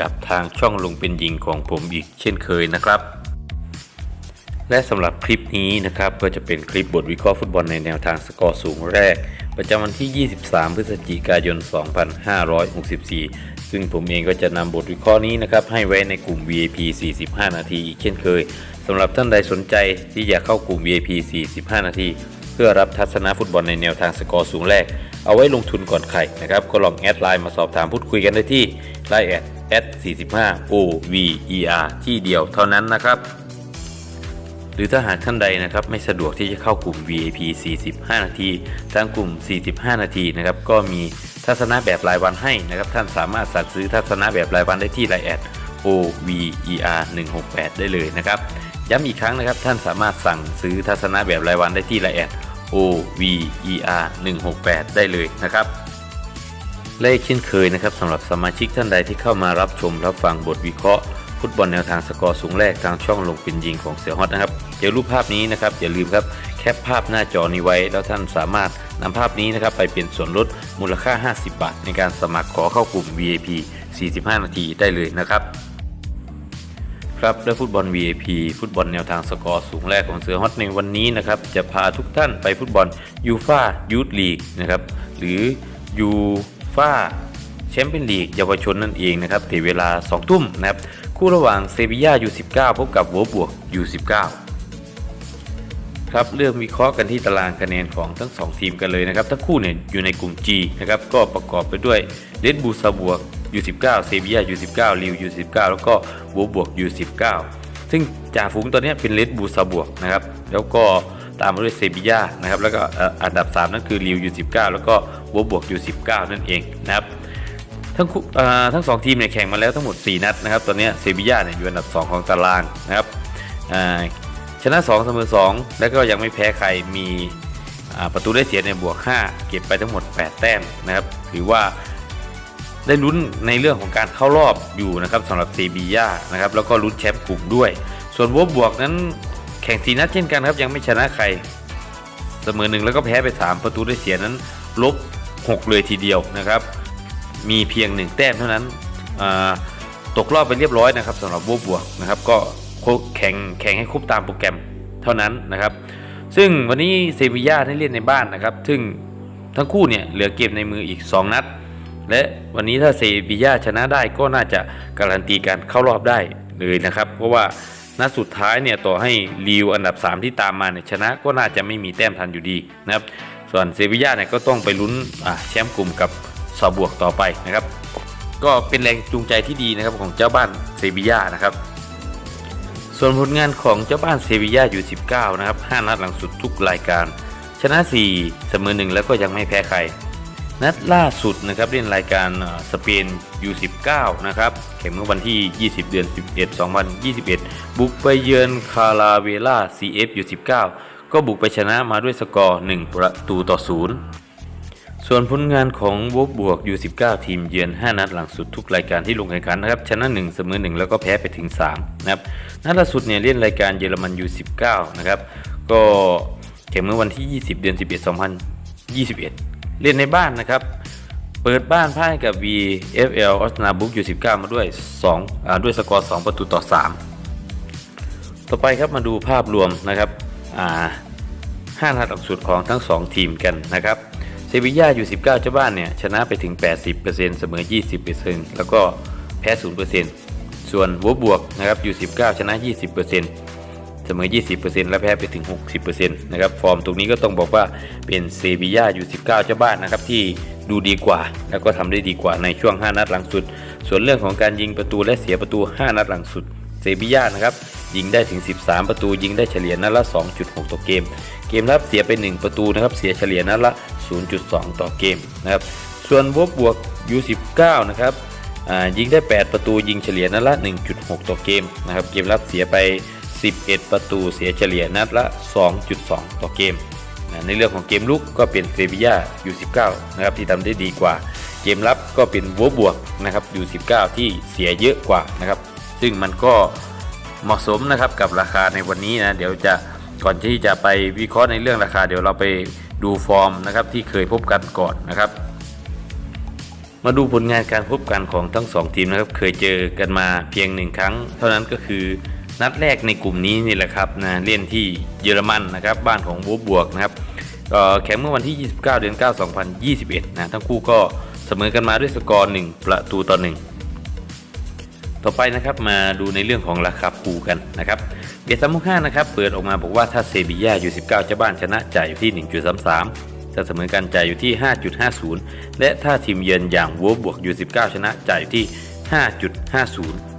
กับทางช่องลงเป็นยิงของผมอีกเช่นเคยนะครับ และสำหรับคลิปนี้นะครับก็จะเป็นคลิปบทวิเคราะห์ฟุตบอลในแนวทางสกอร์สูงแรก ประจำวันที่ 23 พฤศจิกายน 2564 ซึ่งผมเองก็จะนำบทวิเคราะห์นี้นะครับให้ไว้ในกลุ่ม VIP 45 นาทีอีกเช่นเคยสำหรับท่านใดสนใจที่อยากเข้ากลุ่ม VIP 45 นาทีเพื่อรับทัศนะฟุตบอลในแนวทางสกอร์สูงแรก เอาไว้ลงทุนก่อนใครนะครับ ก็ลองแอดไลน์มาสอบถามพูดคุยกันได้ที่ไลน์แอด แอด45 OVER ที่เดียวเท่านั้นนะครับ หรือถ้าหากท่านใดนะครับไม่สะดวกที่จะเข้ากลุ่ม VIP 45 นาที ทางกลุ่ม 45 นาทีนะครับก็มีทัศนะแบบรายวันให้นะครับ ท่านสามารถสั่งซื้อทัศนะแบบรายวันได้ที่ไลน์แอด OVER 168ได้เลยนะครับ ย้ำอีกครั้งนะครับ ท่านสามารถสั่งซื้อทัศนะแบบรายวันได้ที่ไลน์แอด OVER 168ได้เลยนะครับ และเช่นเคยนะครับสำหรับสมาชิกท่านใดที่เข้ามารับชมรับฟังบทวิเคราะห์ฟุตบอลแนวทางสกอร์สูงแรกทางช่องลงเป็นยิงของเสือฮอตนะครับเดี๋ยวรูปภาพนี้นะครับอย่าลืมครับแคปภาพหน้าจอนี้ไว้ แล้วท่านสามารถนำภาพนี้นะครับไปเป็นส่วนลดมูลค่า 50 บาท ในการสมัครขอเข้ากลุ่ม VIP 45 นาทีได้เลยนะครับครับและฟุตบอล VIP ฟุตบอลแนวทางสกอร์สูงแรกของเสือฮอตในวันนี้นะครับจะพาทุกท่านไปฟุตบอลยูฟายูทลีกนะครับหรือยู ฟาแชมเปี้ยนลีกเยาวชนนั่นเองนะครับที่เวลา 2 ทุ่มนะครับ คู่ระหว่างเซบีย่ายู19พบกับโวบวกยู19ครับเริ่อมวิเคราะห์กันที่ตารางคะแนนของทั้ง 2 ทีมกันเลยนะครับทั้งคู่เนี่ยอยู่ในกลุ่ม G นะครับก็ประกอบไปด้วยเ d ดบูซาบวก U19 เซบียา U19 ลิว U19 แล้วก็โวบวก U19 ซึ่งจ่าฝูงตัวนี้เป็นเลดบูซาบวกนะครับแล้วก็ ตามมาด้วยเซบียานะครับแล้วก็อันดับ 3 นั่นคือลิว U19 แล้วก็วบวก U19 นั่นเองนะครับทั้งทั้งสองทีมเนี่ยแข่งมาแล้วทั้งหมด 4 นัดนะครับตอนเนี้ยเซบียาเนี่ยอยู่อันดับ 2 ของตารางนะครับชนะ 2 เสมอ 2 แล้วก็ยังไม่แพ้ใครมีประตูได้เสียในยบวก 5 เก็บไปทั้งหมด 8 แต้มนะครับถือว่าได้ลุ้นในเรื่องของการเข้ารอบอยู่นะครับสำหรับเซบีย่านะครับแล้วก็ลุ้นแชมป์กลุ่มด้วย ส่วนวบบวกนั้น แข่งสีนัดเช่นกันครับยังไม่ชนะใคร เสมอหนึ่งแล้วก็แพ้ไป 3 ประตูได้เสียนั้น ลบ 6 เลยทีเดียวนะครับ มีเพียง 1 แต้มเท่านั้นตกรอบไปเรียบร้อยนะครับสำหรับบวบบวกนะครับ ก็แข่งแข่งให้ครบตามโปรแกรมเท่านั้นนะครับ ซึ่งวันนี้เซบีย่าได้เล่นในบ้านนะครับ ซึ่งทั้งคู่เนี่ยเหลือเกมในมืออีก 2 นัด และวันนี้ถ้าเซบีย่าชนะได้ก็น่าจะการันตีการเข้ารอบได้เลยนะครับ เพราะว่า นัดสุดท้ายเนี่ยต่อให้ลีวอันดับ 3 ที่ตามมาเนี่ยชนะก็น่าจะไม่มีแต้มทันอยู่ดีนะครับ ส่วนเซบีย่าเนี่ยก็ต้องไปลุ้นอะแชมป์กลุ่มกับซอบวกต่อไปนะครับ ก็เป็นแรงจูงใจที่ดีนะครับของเจ้าบ้านเซบีย่านะครับ ส่วนผลงานของเจ้าบ้านเซบีย่าอยู่ 19 นะครับ 5 นัดหลังสุดทุกรายการ ชนะ 4 เสมอ1แล้วก็ยังไม่แพ้ใคร นัดล่าสุดนะครับเล่นรายการสเปน U19 นะครับแข่งเมื่อวันที่ 20 เดือน 11 2021 บุกไปเยือนคาราเวล่า CF U19 ก็บุกไปชนะมาด้วยสกอร์ 1 ประตูต่อ 0 ส่วนผลงานของวบบวก U19 ทีมเยือน 5 นัดหลังสุดทุกรายการที่ลงแข่งขันนะครับชนะ 1 เสมอ 1 แล้วก็แพ้ไปถึง 3 นะครับนัดล่าสุดเนี่ยเล่นรายการเยอรมัน U19 นะครับก็แข่งเมื่อวันที่ 20 เดือน 11 2021 เล่นในบ้านนะครับ เปิดบ้านพ่ายกับ VFL ออสนาบุกอยู่ 19 มาด้วย2อ่าด้วยสกอร์2ประตูต่อ 3 ต่อไปครับมาดูภาพรวมนะครับอ่าห้านัดหลังสุดของทั้ง 2 ทีมกันนะครับเซบีย่าอยู่ 19 เจ้าบ้านเนี่ยชนะไปถึง 80%เสมอ 20%แล้วก็แพ้ 0%ส่วนวัวบวกนะครับอยู่ 19 ชนะ 20% เสมอ 20%และแพ้ไปถึง 60%นะครับฟอร์มตรงนี้ก็ต้องบอกว่าเป็นเซบีย่าอยู่ 19 เจ้าบ้านนะครับที่ดูดีกว่า แล้วก็ทำได้ดีกว่าในช่วง 5 นัดหลังสุด ส่วนเรื่องของการยิงประตูและเสียประตู 5 นัดหลังสุดเซบีย่านะครับยิงได้ถึง 13 ประตู ยิงได้เฉลี่ยนัดละ 2.6 ต่อเกม เกมรับเสียไป 1 ประตูนะครับเสียเฉลี่ยนัดละ 0.2 ต่อเกมนะครับส่วนบวกบวก U19 นะครับยิงได้ 8 ประตูยิงเฉลี่ยนัดละ 1.6 ต่อเกมนะครับเกมรับเสียไป 11 ประตูเสียเฉลี่ยนัดละ 2.2 ต่อเกม ในเรื่องของเกมลุกก็เป็นเซบียาอยู่19นะครับที่ทำได้ดีกว่า เกมรับก็เป็นวัวบวกนะครับอยู่19 ที่เสียเยอะกว่านะครับ ซึ่งมันก็เหมาะสมนะครับกับราคาในวันนี้นะเดี๋ยวจะก่อนที่จะไปวิเคราะห์ในเรื่องราคา เดี๋ยวเราไปดูฟอร์มนะครับที่เคยพบกันก่อนนะครับ มาดูผลงานการพบกันของทั้งสองทีมนะครับ เคยเจอกันมาเพียงหนึ่งครั้ง เท่านั้นก็คือ นัดแรกในกลุ่มนี้นี่แหละครับนะเล่นที่เยอรมันนะครับบ้านของบูบวกนะครับแข่งเมื่อวันที่ 29 เดือน 9 2021 นะทั้งคู่ก็เสมอกันมาด้วยสกอร์ 1 ประตูต่อ 1 ต่อไปนะครับมาดูในเรื่องของราคาปูกันนะครับเบียดสามห้านะครับเปิดออกมาบอกว่าถ้าเซบีย่าอยู่ 19เจ้าบ้านชนะจ่ายอยู่ที่ 1.33ถ้าเสมอกันจ่ายอยู่ที่ 5.50 และถ้าทีมเยือนอย่างวัวบวกอยู่ 19 ชนะจ่ายอยู่ที่ 5.50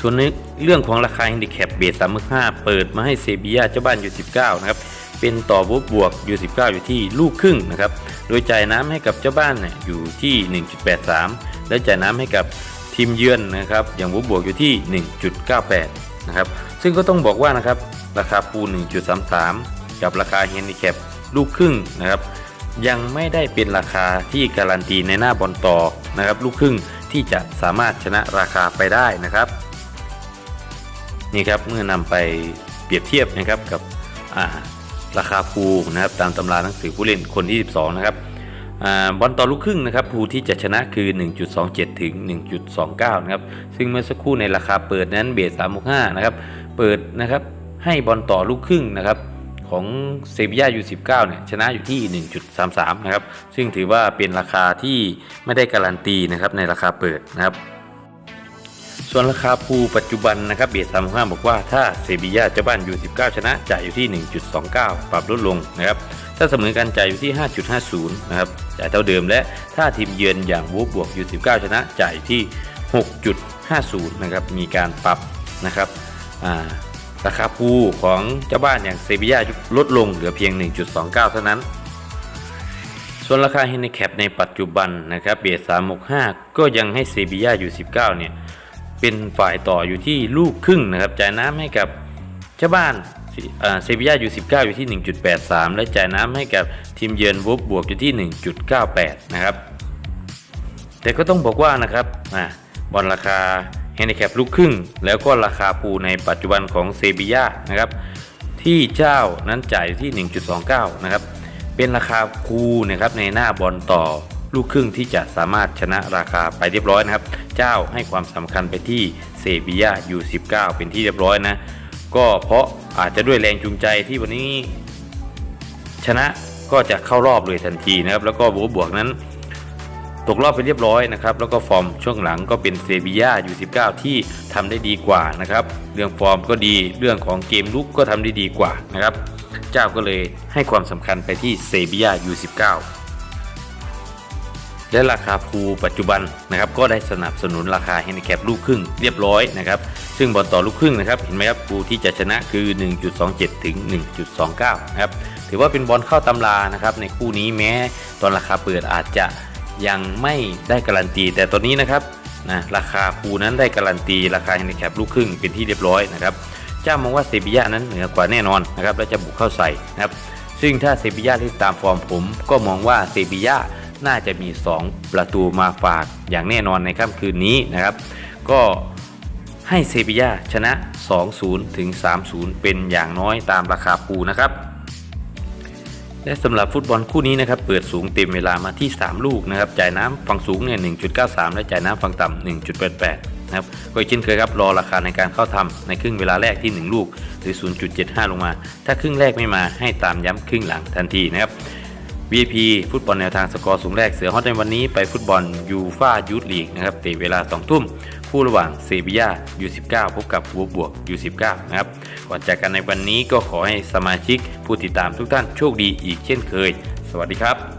ส่วนในเรื่องของราคาแฮนดิแคปเบสสามห้าเปิดมาให้เซบียาเจ้าบ้านอยู่ 19 นะครับ เป็นต่อบวกบวกอยู่ 19 อยู่ที่ลูกครึ่งนะครับ โดยจ่ายน้ำให้กับเจ้าบ้านเนี่ยอยู่ที่ 1.83 และจ่ายน้ำให้กับทีมเยือนนะครับ อย่างบวกบวกอยู่ที่ 1.98 นะครับ ซึ่งก็ต้องบอกว่านะครับ ราคาปู 1.33 กับราคาแฮนดิแคปลูกครึ่งนะครับ ยังไม่ได้เป็นราคาที่การันตีในหน้าบอลต่อนะครับ ลูกครึ่งที่จะสามารถชนะราคาไปได้นะครับ นี่ครับเมื่อนำไปเปรียบเทียบนะครับกับราคาภูนะครับตามตำราหนังสือผู้เล่นคนที่12นะครับอบอลต่อลูกครึ่งนะครับภูที่จะชนะคือ 1.27 ถึง 1.29 นะครับ ซึ่งเมื่อสักครู่ในราคาเปิดนั้นเบส365 นะครับ เปิดนะครับให้บอลต่อลูกครึ่งนะครับของเซบียายู19เนี่ยชนะอยู่ที่ 1.33 นะครับ ซึ่งถือว่าเป็นราคาที่ไม่ได้การันตีนะครับในราคาเปิดนะครับ ส่วนราคาภูปัจจุบันนะครับเบียดสามห้าบอกว่าถ้าเซบียาเจ้าบ้านอยู่19 ชนะจ่ายอยู่ที่ 1.29 ปรับลดลงนะครับถ้าเสมอกันจ่ายอยู่ที่ 5.50 นะครับจ่ายเท่าเดิมและถ้าทีมเยือนอย่างวูบวกอยู่19 ชนะจ่ายที่ 6.50 นะครับมีการปรับนะครับราคาภูของเจ้าบ้านอย่างเซบียาลดลงเหลือเพียง 1.29 เท่านั้น ส่วนราคาเฮนิแคปในปัจจุบันนะครับเบียด365 ก็ยังให้เซบียาอยู่ 19 เนี่ย เป็นฝ่ายต่ออยู่ที่ลูกครึ่งนะครับจ่ายน้ำให้กับเจ้าบ้านเซบียาอยู่ 19 อยู่ที่ 1.83 และจ่ายน้ำให้กับทีมเยือนวูบบวกอยู่ที่ 1.98 นะครับ แต่ก็ต้องบอกว่านะครับอบอลราคาแฮนดิแคปลูกครึ่ง แล้วก็ราคาปูในปัจจุบันของเซบียานะครับที่เจ้านั้นจ่ายที่ 1.29 นะครับ เป็นราคาคูนะครับในหน้าบอลต่อ ลูกครึ่งที่จะสามารถชนะราคาไปเรียบร้อยนะครับ เจ้าให้ความสำคัญไปที่เซบียายู19เป็นที่เรียบร้อยนะ ก็เพราะอาจจะด้วยแรงจูงใจที่วันนี้ชนะก็จะเข้ารอบเลยทันทีนะครับ แล้วก็บวกบวกนั้น ตกรอบไปเรียบร้อยนะครับ แล้วก็ฟอร์มช่วงหลังก็เป็นเซบียายู19ที่ทำได้ดีกว่านะครับ เรื่องฟอร์มก็ดีเรื่องของเกมลุกก็ทำได้ดีกว่านะครับ เจ้าก็เลยให้ความสำคัญไปที่เซบียายู19 และราคาภูปัจจุบันนะครับก็ได้สนับสนุนราคาแฮนดิแคปลูกครึ่งเรียบร้อยนะครับซึ่งบอลต่อลูกครึ่งนะครับเห็นไหมครับภูที่จะชนะคือ 1.27 ถึง 1.29 นะครับถือว่าเป็นบอลเข้าตำรานะครับในคู่นี้แม้ตอนราคาเปิดอาจจะยังไม่ได้การันตี แต่ตอนนี้นะครับนะราคาภูนั้นได้การันตีราคาแฮนดิแคปลูกครึ่งเป็นที่เรียบร้อยนะครับเจ้ามองว่าเซบียานั้นเหนือกว่าแน่นอนนะครับและจะบุกเข้าใส่นะครับซึ่งถ้าเซบียาที่ตามฟอร์มผมก็มองว่าเซบียา น่าจะมี 2 ประตูมาฝากอย่างแน่นอนในค่ำคืนนี้นะครับ ก็ให้เซบียาชนะ 2-0 ถึง 3-0 เป็นอย่างน้อยตามราคาปูนะครับ และสำหรับฟุตบอลคู่นี้นะครับ เปิดสูงเต็มเวลามาที่ 3 ลูกนะครับ จ่ายน้ำฝั่งสูงเนี่ย1.93 และจ่ายน้ำฝั่งต่ำ1.88 นะครับ ก็เช่นเคยครับ รอราคาในการเข้าทำในครึ่งเวลาแรกที่ 1 ลูกหรือ 0.75 ลงมา ถ้าครึ่งแรกไม่มาให้ตามย้ำครึ่งหลังทันทีนะครับ VIP ฟุตบอลแนวทางสกอร์สูงแรกเสือฮอตในวันนี้ไปฟุตบอลยูฟ่ายูทลีกนะครับเตะเวลา 2 ทุ่ม คู่ระหว่างเซบียายู19พบกับบัวบวกยู19นะครับก่อนจากกันในวันนี้ก็ขอให้สมาชิกผู้ติดตามทุกท่านโชคดีอีกเช่นเคย สวัสดีครับ